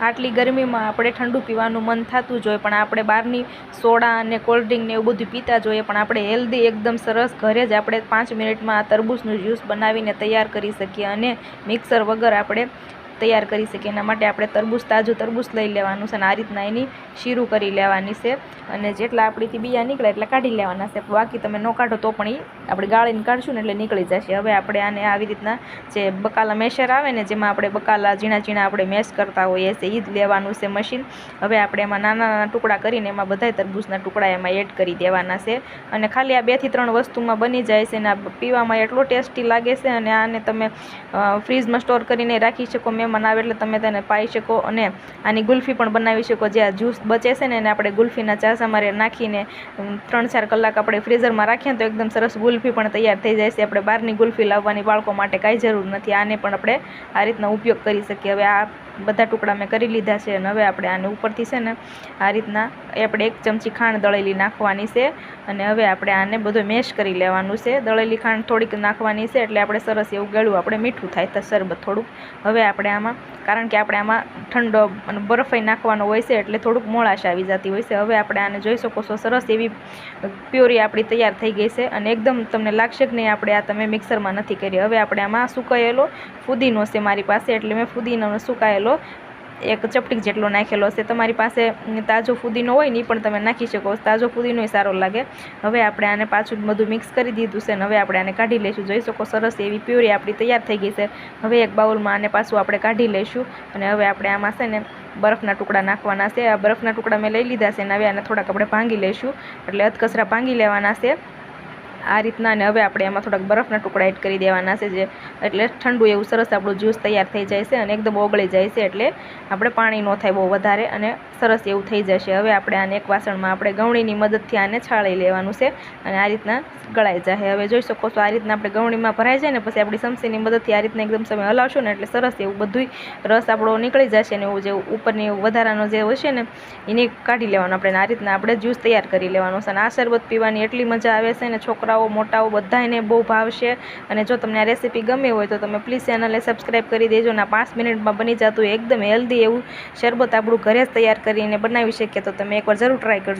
આટલી ગરમીમાં આપણે ઠંડુ પીવાનું મન થતું જ હોય, પણ આપણે બહારની સોડા અને કોલ્ડ ને એવું બધું પીતા જોઈએ પણ આપણે હેલ્ધી એકદમ સરસ ઘરે જ આપણે પાંચ મિનિટમાં આ તરબૂચનું જ્યુસ બનાવીને તૈયાર કરી શકીએ અને મિક્સર વગર આપણે તૈયાર કરી શકીએ. એના માટે આપણે તરબૂચ, તાજું તરબૂચ લઈ લેવાનું છે અને આ રીતના એની શીરું કરી લેવાની છે અને જેટલા આપણીથી બીયા નીકળે એટલા કાઢી લેવાના છે. બાકી તમે ન કાઢો તો પણ એ આપણે ગાળીને કાઢશું ને એટલે નીકળી જશે. હવે આપણે આને આવી રીતના જે બકાલા મેશર આવે ને જેમાં આપણે બકાલા ઝીણા ઝીણા આપણે મેશ કરતા હોઈએ છે એ જ લેવાનું છે મશીન. હવે આપણે એમાં નાના નાના ટુકડા કરીને એમાં બધાય તરબૂચના ટુકડા એમાં એડ કરી દેવાના છે. અને ખાલી આ બેથી ત્રણ વસ્તુમાં બની જાય છે અને આ પીવામાં એટલો ટેસ્ટી લાગે છે અને આને તમે ફ્રીજમાં સ્ટોર કરીને રાખી શકો, મહેમાન આવે એટલે તમે તેને પાઈ શકો અને આની ગુલ્ફી પણ બનાવી શકો. જે આ જ્યુસ બચે છે ને એને આપણે ગુલ્ફીના ચાસામાં નાખીને ત્રણ ચાર કલાક આપણે ફ્રીઝરમાં રાખીએ ને તો એકદમ સરસ ગુલ્ફી પણ તૈયાર થઈ જાય છે. આપણે બહારની ગુલ્ફી લાવવાની બાળકો માટે કાંઈ જરૂર નથી. આને પણ આપણે આ રીતના ઉપયોગ કરી શકીએ. હવે આ બધા ટુકડા મેં કરી લીધા છે અને હવે આપણે આને ઉપરથી છે ને આ રીતના એ આપણે એક ચમચી ખાંડ દળેલી નાખવાની છે અને હવે આપણે આને બધું મેશ કરી લેવાનું છે. દળેલી ખાંડ થોડીક નાખવાની છે એટલે આપણે સરસ એવું ગળ્યું આપણે મીઠું થાય તો શરબત થોડુંક. હવે આપણે આમાં, કારણ કે આપણે આમાં ઠંડો અને બરફાઈ નાખવાનો હોય છે એટલે થોડુંક મોળાશ આવી જતી હોય છે. હવે આપણે આને જોઈ શકો છો, સરસ એવી પ્યોરી આપણી તૈયાર થઈ ગઈ છે અને એકદમ તમને લાગશે કે નહીં, આપણે આ તમે મિક્સરમાં નથી કરી હવે આપણે આમાં સુકાયેલો ફુદીનો છે મારી પાસે, એટલે મેં ફુદીનો સુકાયેલો, એક ચપટીક જેટલો નાખેલો છે. તમારી પાસે તાજો ફુદીનો હોય ને પણ તમે નાખી શકો. તાજો ફુદીનોય સારો લાગે. હવે આપણે આને પાછું બધું મિક્સ કરી દીધું છે અને હવે આપણે આને કાઢી લઈશું. જોઈ શકો સરસ એવી પ્યુરી આપણી તૈયાર થઈ ગઈ છે. હવે એક બાઉલમાં આને પાછું આપણે કાઢી લઈશું અને હવે આપણે આમાં છે ને બરફના ટુકડા નાખવાના છે. આ બરફના ટુકડા મેં લઈ લીધા છે અને હવે આને થોડાક આપણે ભાંગી લઈશું. એટલે અધકસરા ભાંગી લેવાના છે. આ રીતના અને હવે આપણે એમાં થોડાક બરફના ટુકડા એડ કરી દેવાના છે જે એટલે ઠંડુ એવું સરસ આપણું જ્યુસ તૈયાર થઈ જાય છે અને એકદમ ઓગળી જાય છે એટલે આપણે પાણી ન થાય બહુ વધારે અને સરસ એવું થઈ જશે. હવે આપણે આને એક વાસણમાં આપણે ગવણીની મદદથી આને છાળી લેવાનું છે અને આ રીતના ગળાઈ જાય હવે જોઈ શકો છો આ રીતના આપણે ગવણીમાં ભરાઈ જાય ને પછી આપણી સમસીની મદદથી આ રીતના એકદમ સમય હલાવશો ને એટલે સરસ એવું બધું રસ આપણો નીકળી જશે ને એવું જે ઉપરની વધારાનો જે હશે ને એને કાઢી લેવાનું આપણે. આ રીતના આપણે જ્યુસ તૈયાર કરી લેવાનું છે અને આ શરબત પીવાની એટલી મજા આવે છે ને છોકરાઓ મોટાઓ બધાને બહુ ભાવશે. અને જો તમને આ રેસીપી ગમી હોય તો તમે પ્લીઝ ચેનલને સબસ્ક્રાઈબ કરી દેજો અને પાંચ મિનિટમાં બની જતું એકદમ હેલ્ધી એવું શરબત આપણું ઘરે જ તૈયાર કરીને બનાવી શકીએ તો તમે એકવાર જરૂર ટ્રાય કરજો.